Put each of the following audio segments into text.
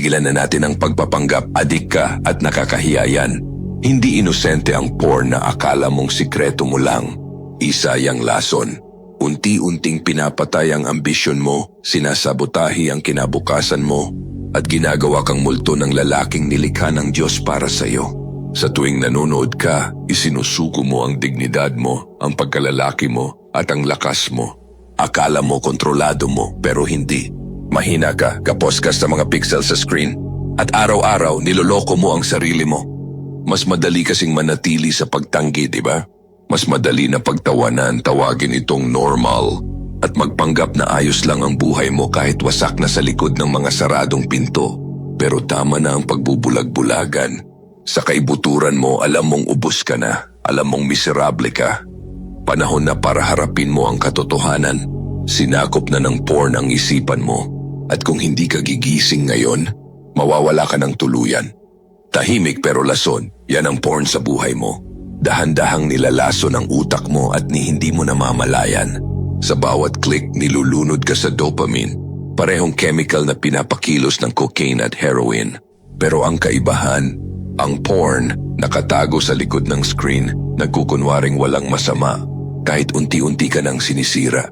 Tigilan na natin ang pagpapanggap, adik ka at nakakahiya yan. Hindi inosente ang porn na akala mong sikreto mo lang. Isa lason. Unti-unting pinapatay ang ambisyon mo, sinasabotahi ang kinabukasan mo, at ginagawa kang multo ng lalaking nilikha ng Diyos para sa iyo. Sa tuwing nanonood ka, isinusuko mo ang dignidad mo, ang pagkalalaki mo, at ang lakas mo. Akala mo kontrolado mo, pero hindi. Mahina ka, kapos ka sa mga pixel sa screen, at araw-araw niloloko mo ang sarili mo. Mas madali kasing manatili sa pagtanggi, di ba? Mas madali na pagtawanan tawagin itong normal at magpanggap na ayos lang ang buhay mo kahit wasak na sa likod ng mga saradong pinto. Pero tama na ang pagbubulag-bulagan. Sa kaibuturan mo, alam mong ubos ka na, alam mong miserable ka. Panahon na para harapin mo ang katotohanan. Sinakop na ng porn ang isipan mo. At kung hindi ka gigising ngayon, mawawala ka ng tuluyan. Tahimik pero lason, yan ang porn sa buhay mo. Dahan-dahang nilalaso ng utak mo at ni hindi mo namamalayan. Sa bawat click, nilulunod ka sa dopamine. Parehong chemical na pinapakilos ng cocaine at heroin. Pero ang kaibahan, ang porn nakatago sa likod ng screen, nagkukunwaring walang masama, kahit unti-unti ka nang sinisira.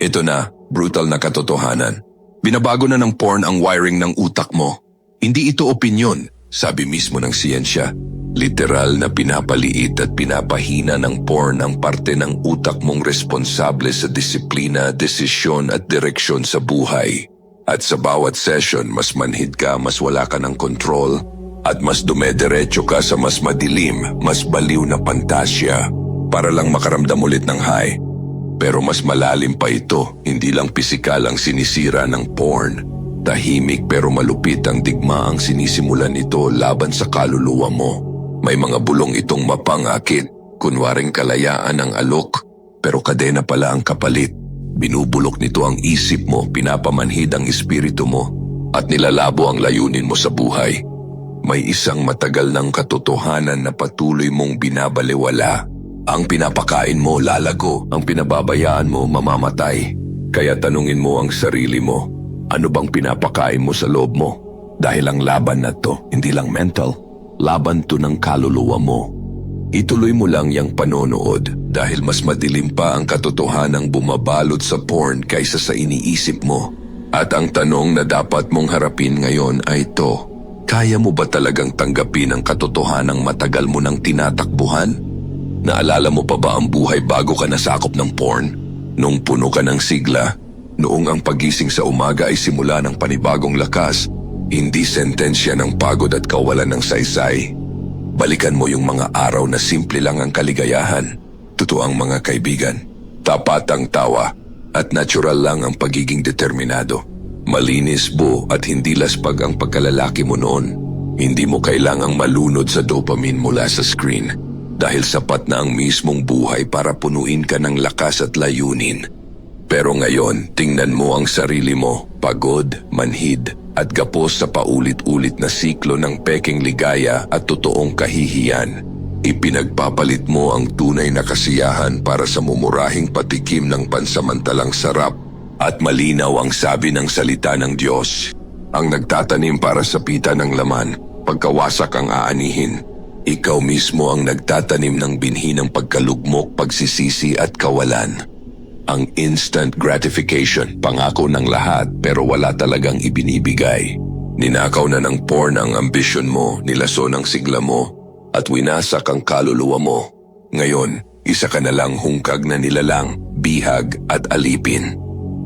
Ito na, brutal na katotohanan. Binabago na ng porn ang wiring ng utak mo. Hindi ito opinyon, sabi mismo ng siyensya. Literal na pinapaliit at pinapahina ng porn ang parte ng utak mong responsable sa disiplina, desisyon at direksyon sa buhay. At sa bawat session, mas manhid ka, mas wala ka ng control, at mas dumediretso ka sa mas madilim, mas baliw na pantasya para lang makaramdam ulit ng high. Pero mas malalim pa ito, hindi lang pisikal ang sinisira ng porn. Tahimik pero malupit ang digma ang sinisimulan nito laban sa kaluluwa mo. May mga bulong itong mapangakit, kunwaring kalayaan ng alok, pero kadena pala ang kapalit. Binubulok nito ang isip mo, pinapamanhid ang espiritu mo, at nilalabo ang layunin mo sa buhay. May isang matagal ng katotohanan na patuloy mong binabaliwala. Ang pinapakain mo lalago, ang pinababayaan mo mamamatay. Kaya tanungin mo ang sarili mo, ano bang pinapakain mo sa loob mo? Dahil ang laban na to, hindi lang mental, laban to ng kaluluwa mo. Ituloy mo lang yung panonood dahil mas madilim pa ang katotohanang bumabalot sa porn kaysa sa iniisip mo. At ang tanong na dapat mong harapin ngayon ay ito, kaya mo ba talagang tanggapin ang katotohanang matagal mo nang tinatakbuhan? Naalala mo pa ba ang buhay bago ka nasakop ng porn? Nung puno ka ng sigla, noong ang pagising sa umaga ay simula ng panibagong lakas hindi sentensya ng pagod at kawalan ng saysay. Balikan mo yung mga araw na simple lang ang kaligayahan. Totoang mga kaibigan. Tapat ang tawa at natural lang ang pagiging determinado. Malinis buo at hindi laspag ang pagkalalaki mo noon. Hindi mo kailangang malunod sa dopamine mula sa screen dahil sapat na ang mismong buhay para punuin ka ng lakas at layunin. Pero ngayon, tingnan mo ang sarili mo, pagod, manhid, at gapos sa paulit-ulit na siklo ng peking ligaya at totoong kahihiyan. Ipinagpapalit mo ang tunay na kasiyahan para sa mumurahing patikim ng pansamantalang sarap at malinaw ang sabi ng salita ng Diyos. Ang nagtatanim para sa pita ng laman, pagkawasak ang aanihin. Ikaw mismo ang nagtatanim ng binhi ng pagkalugmok, pagsisisi at kawalan. Ang instant gratification, pangako ng lahat pero wala talagang ibinibigay. Ninakaw na ng porn ang ambisyon mo, nilaso ng sigla mo, at winasak ang kaluluwa mo. Ngayon, isa ka na lang hungkag na nilalang, bihag at alipin.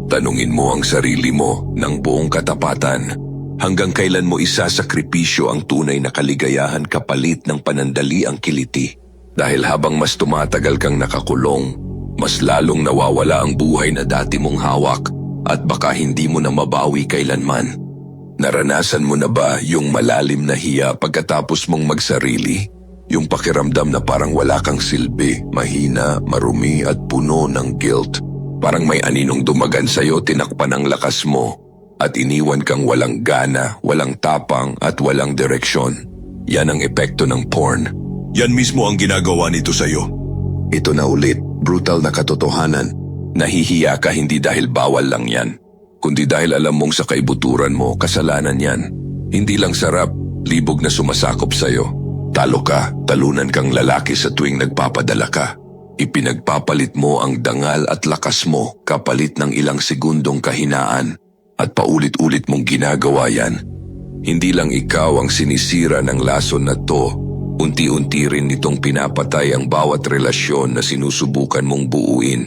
Tanungin mo ang sarili mo ng buong katapatan. Hanggang kailan mo isa sakripisyo ang tunay na kaligayahan kapalit ng panandali ang kiliti? Dahil habang mas tumatagal kang nakakulong, mas lalong nawawala ang buhay na dati mong hawak at baka hindi mo na mabawi kailanman. Naranasan mo na ba yung malalim na hiya pagkatapos mong magsarili? Yung pakiramdam na parang wala kang silbi, mahina, marumi at puno ng guilt. Parang may aninong dumagan sa'yo tinakpan ang lakas mo at iniwan kang walang gana, walang tapang at walang direksyon. Yan ang epekto ng porn. Yan mismo ang ginagawa nito sa'yo. Ito na ulit, brutal na katotohanan. Nahihiya ka hindi dahil bawal lang yan, kundi dahil alam mong sa kaibuturan mo, kasalanan yan. Hindi lang sarap, libog na sumasakop sa'yo. Talo ka, talunan kang lalaki sa tuwing nagpapadala ka. Ipinagpapalit mo ang dangal at lakas mo kapalit ng ilang segundong kahinaan at paulit-ulit mong ginagawa yan. Hindi lang ikaw ang sinisira ng lason na to, unti-unti rin nitong pinapatay ang bawat relasyon na sinusubukan mong buuin.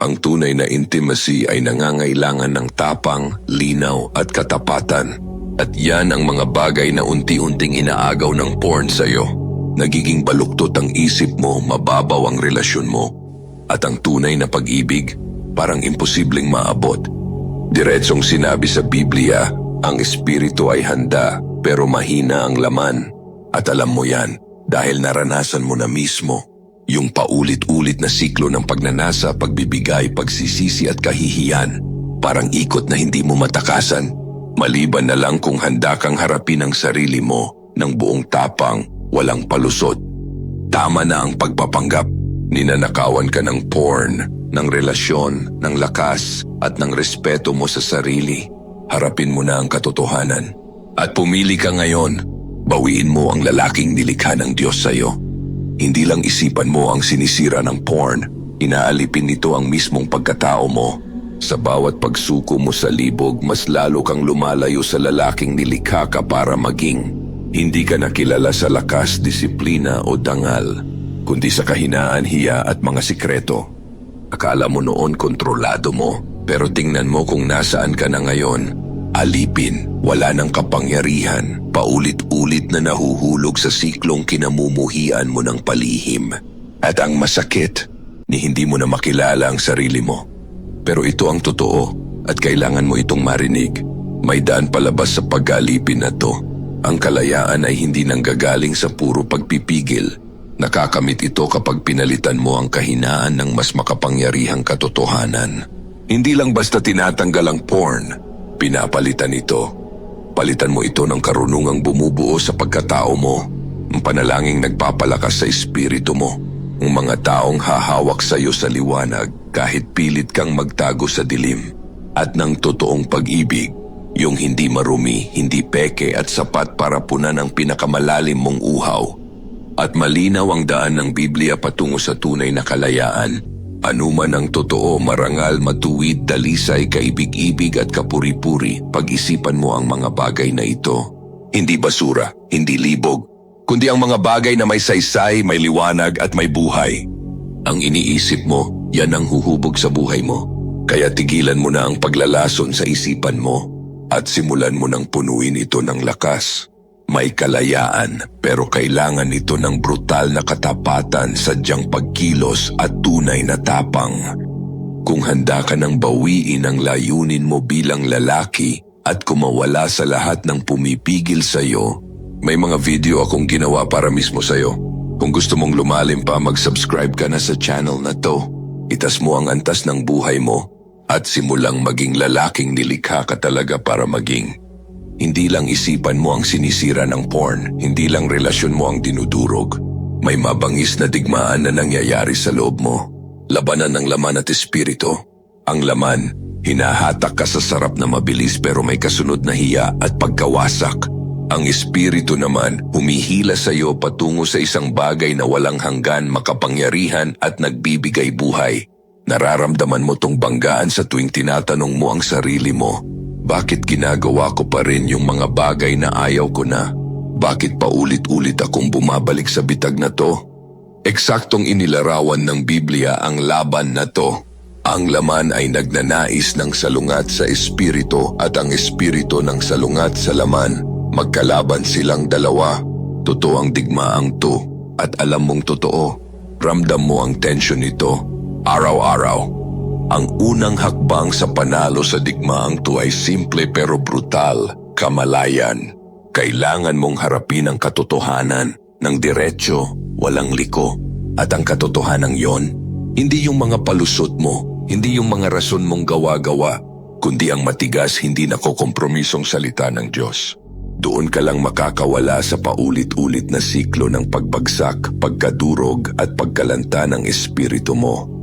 Ang tunay na intimacy ay nangangailangan ng tapang, linaw at katapatan. At yan ang mga bagay na unti-unting inaagaw ng porn sa'yo. Nagiging baluktot ang isip mo, mababaw ang relasyon mo. At ang tunay na pag-ibig, parang imposibleng maabot. Diretsong sinabi sa Biblia, ang espiritu ay handa pero mahina ang laman. At alam mo yan dahil naranasan mo na mismo yung paulit-ulit na siklo ng pagnanasa, pagbibigay, pagsisisi at kahihiyan. Parang ikot na hindi mo matakasan. Maliban na lang kung handa kang harapin ang sarili mo ng buong tapang, walang palusot. Tama na ang pagpapanggap. Ninanakawan ka ng porn, ng relasyon, ng lakas at ng respeto mo sa sarili. Harapin mo na ang katotohanan. At pumili ka ngayon. Bawiin mo ang lalaking nilikha ng Diyos sa'yo. Hindi lang isipan mo ang sinisira ng porn, inaalipin nito ang mismong pagkatao mo. Sa bawat pagsuko mo sa libog, mas lalo kang lumalayo sa lalaking nilikha ka para maging. Hindi ka nakilala sa lakas, disiplina o dangal, kundi sa kahinaan, hiya at mga sikreto. Akala mo noon kontrolado mo, pero tingnan mo kung nasaan ka na ngayon. Alipin, wala ng kapangyarihan, paulit-ulit na nahuhulog sa siklong kinamumuhian mo ng palihim. At ang masakit, ni hindi mo na makilala ang sarili mo. Pero ito ang totoo at kailangan mo itong marinig. May daan palabas sa pag-alipin na to. Ang kalayaan ay hindi nanggagaling sa puro pagpipigil. Nakakamit ito kapag pinalitan mo ang kahinaan ng mas makapangyarihang katotohanan. Hindi lang basta tinatanggal ang porn, pinapalitan ito. Palitan mo ito ng karunungang bumubuo sa pagkatao mo, ang panalangin nagpapalakas sa espiritu mo, ang mga taong hahawak sa iyo sa liwanag kahit pilit kang magtago sa dilim, at ng totoong pag-ibig, yung hindi marumi, hindi peke at sapat para punan ang pinakamalalim mong uhaw. At malinaw ang daan ng Biblia patungo sa tunay na kalayaan. Anuman ang totoo, marangal, matuwid, dalisay, kaibig-ibig at kapuri-puri, pag-isipan mo ang mga bagay na ito. Hindi basura, hindi libog, kundi ang mga bagay na may saysay, may liwanag at may buhay. Ang iniisip mo, yan ang huhubog sa buhay mo. Kaya tigilan mo na ang paglalason sa isipan mo at simulan mo nang punuin ito ng lakas. May kalayaan pero kailangan ito ng brutal na katapatan, sadyang pagkilos at tunay na tapang. Kung handa ka nang bawiin ang layunin mo bilang lalaki at kumawala sa lahat ng pumipigil sa iyo, may mga video akong ginawa para mismo sa iyo. Kung gusto mong lumalim pa, mag-subscribe ka na sa channel na to. Itas mo ang antas ng buhay mo at simulang maging lalaking nilikha ka talaga para maging. Hindi lang isipan mo ang sinisira ng porn, hindi lang relasyon mo ang dinudurog. May mabangis na digmaan na nangyayari sa loob mo. Labanan ng laman at espiritu. Ang laman, hinahatak ka sa sarap na mabilis pero may kasunod na hiya at pagkawasak. Ang espiritu naman, humihila sa iyo patungo sa isang bagay na walang hanggan, makapangyarihan at nagbibigay buhay. Nararamdaman mo tong banggaan sa tuwing tinatanong mo ang sarili mo, bakit ginagawa ko pa rin yung mga bagay na ayaw ko na? Bakit paulit-ulit akong bumabalik sa bitag na to? Eksaktong inilarawan ng Biblia ang laban na to. Ang laman ay nagnanais ng salungat sa espiritu at ang espiritu ng salungat sa laman. Magkalaban silang dalawa. Totoo ang digmaang to. At alam mong totoo, ramdam mo ang tensyon nito. Araw-araw, ang unang hakbang sa panalo sa digmaang to ay simple pero brutal, kamalayan. Kailangan mong harapin ang katotohanan ng diretsyo, walang liko. At ang katotohanan yon, hindi yung mga palusot mo, hindi yung mga rason mong gawa-gawa, kundi ang matigas hindi nakokompromisong salita ng Diyos. Doon ka lang makakawala sa paulit-ulit na siklo ng pagbagsak, pagkadurog at pagkalanta ng espiritu mo.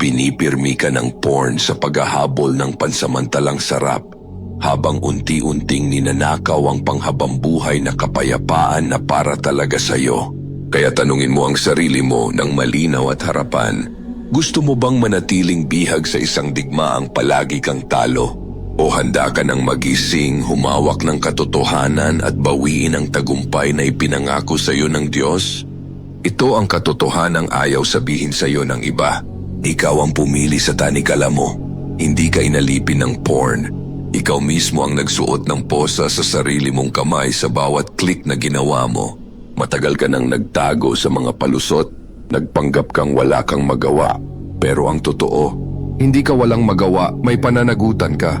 Pinipirmi ka ng porn sa paghahabol ng pansamantalang sarap. habang unti-unting ninanakaw ang panghabambuhay na kapayapaan na para talaga sa'yo. Kaya tanungin mo ang sarili mo ng malinaw at harapan. Gusto mo bang manatiling bihag sa isang digmaang palagi kang talo? O handa ka ng magising, humawak ng katotohanan at bawiin ang tagumpay na ipinangako sa iyo ng Diyos? Ito ang katotohanang ayaw sabihin sa iyo ng iba. Ikaw ang pumili sa tanikala mo. Hindi ka inalipin ng porn. Ikaw mismo ang nagsuot ng posa sa sarili mong kamay sa bawat click na ginawa mo. Matagal ka nang nagtago sa mga palusot. Nagpanggap kang wala kang magawa. Pero ang totoo, hindi ka walang magawa, may pananagutan ka.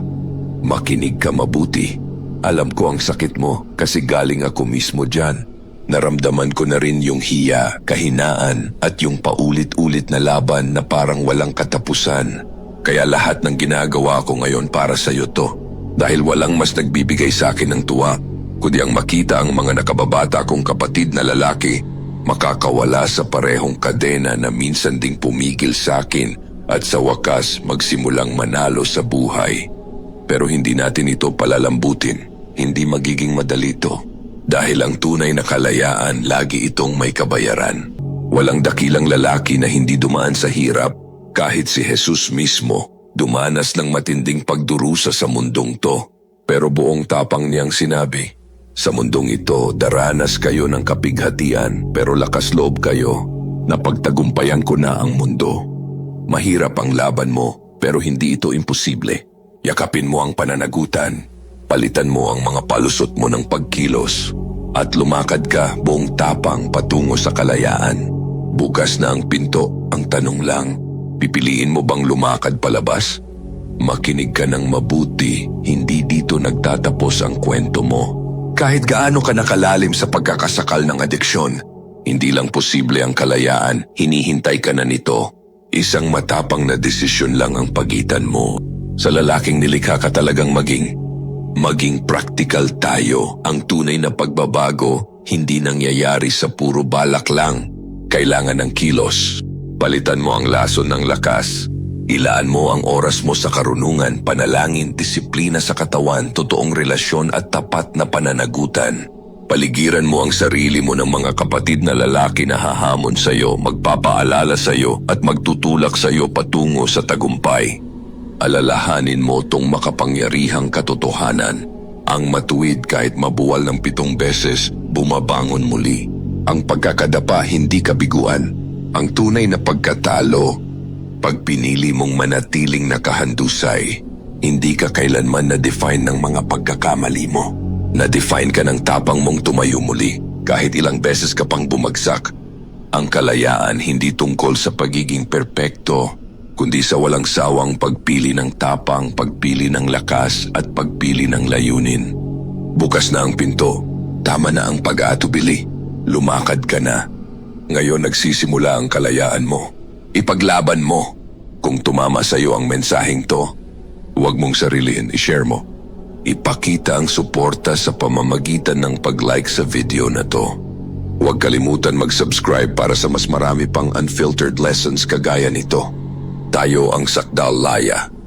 Makinig ka mabuti. Alam ko ang sakit mo kasi galing ako mismo dyan. Naramdaman ko na rin yung hiya, kahinaan at yung paulit-ulit na laban na parang walang katapusan. Kaya lahat ng ginagawa ko ngayon para sa iyo to. Dahil walang mas nagbibigay sa akin ng tuwa, kundi ang makita ang mga nakababata kong kapatid na lalaki makakawala sa parehong kadena na minsan ding pumigil sa akin at sa wakas magsimulang manalo sa buhay. Pero hindi natin ito palalambutin. Hindi magiging madali ito. Dahil ang tunay na kalayaan, lagi itong may kabayaran. Walang dakilang lalaki na hindi dumaan sa hirap. Kahit si Jesus mismo, dumanas ng matinding pagdurusa sa mundong to. Pero buong tapang niyang sinabi, Sa mundong ito, daranas kayo ng kapighatian, pero lakas loob kayo na pagtagumpayan ko na ang mundo. Mahirap ang laban mo, pero hindi ito imposible. Yakapin mo ang pananagutan, palitan mo ang mga palusot mo ng pagkilos, at lumakad ka buong tapang patungo sa kalayaan. Bukas na ang pinto, ang tanong lang, pipiliin mo bang lumakad palabas? Makinig ka ng mabuti, hindi dito nagtatapos ang kwento mo. Kahit gaano ka nakalalim sa pagkakasakal ng adeksyon, hindi lang posible ang kalayaan, hinihintay ka na nito. Isang matapang na desisyon lang ang pagitan mo. Sa lalaking nilikha ka talagang maging. Maging practical tayo. Ang tunay na pagbabago, hindi nangyayari sa puro balak lang. Kailangan ng kilos. Palitan mo ang lason ng lakas. Ilaan mo ang oras mo sa karunungan, panalangin, disiplina sa katawan, totoong relasyon at tapat na pananagutan. Paligiran mo ang sarili mo ng mga kapatid na lalaki na hahamon sa iyo, magpapaalala sa iyo at magtutulak sa iyo patungo sa tagumpay. Alalahanin mo tong makapangyarihang katotohanan. Ang matuwid kahit mabuwal ng pitong beses, bumabangon muli. Ang pagkakadapa hindi kabiguan. Ang tunay na pagkatalo, pag pinili mong manatiling nakahandusay, hindi ka kailanman na-define ng mga pagkakamali mo. Na-define ka ng tapang mong tumayo muli kahit ilang beses ka pang bumagsak. Ang kalayaan hindi tungkol sa pagiging perpekto, kundi sa walang sawang pagpili ng tapang, pagpili ng lakas at pagpili ng layunin. Bukas na ang pinto, tama na ang pag-aatubili, lumakad ka na. Ngayon nagsisimula ang kalayaan mo. Ipaglaban mo. Kung tumama sa iyo ang mensaheng to, huwag mong sarilihin, i-share mo. Ipakita ang suporta sa pamamagitan ng pag-like sa video na to. Huwag kalimutan mag-subscribe para sa mas marami pang unfiltered lessons kagaya nito. Tayo ang Sakdal Laya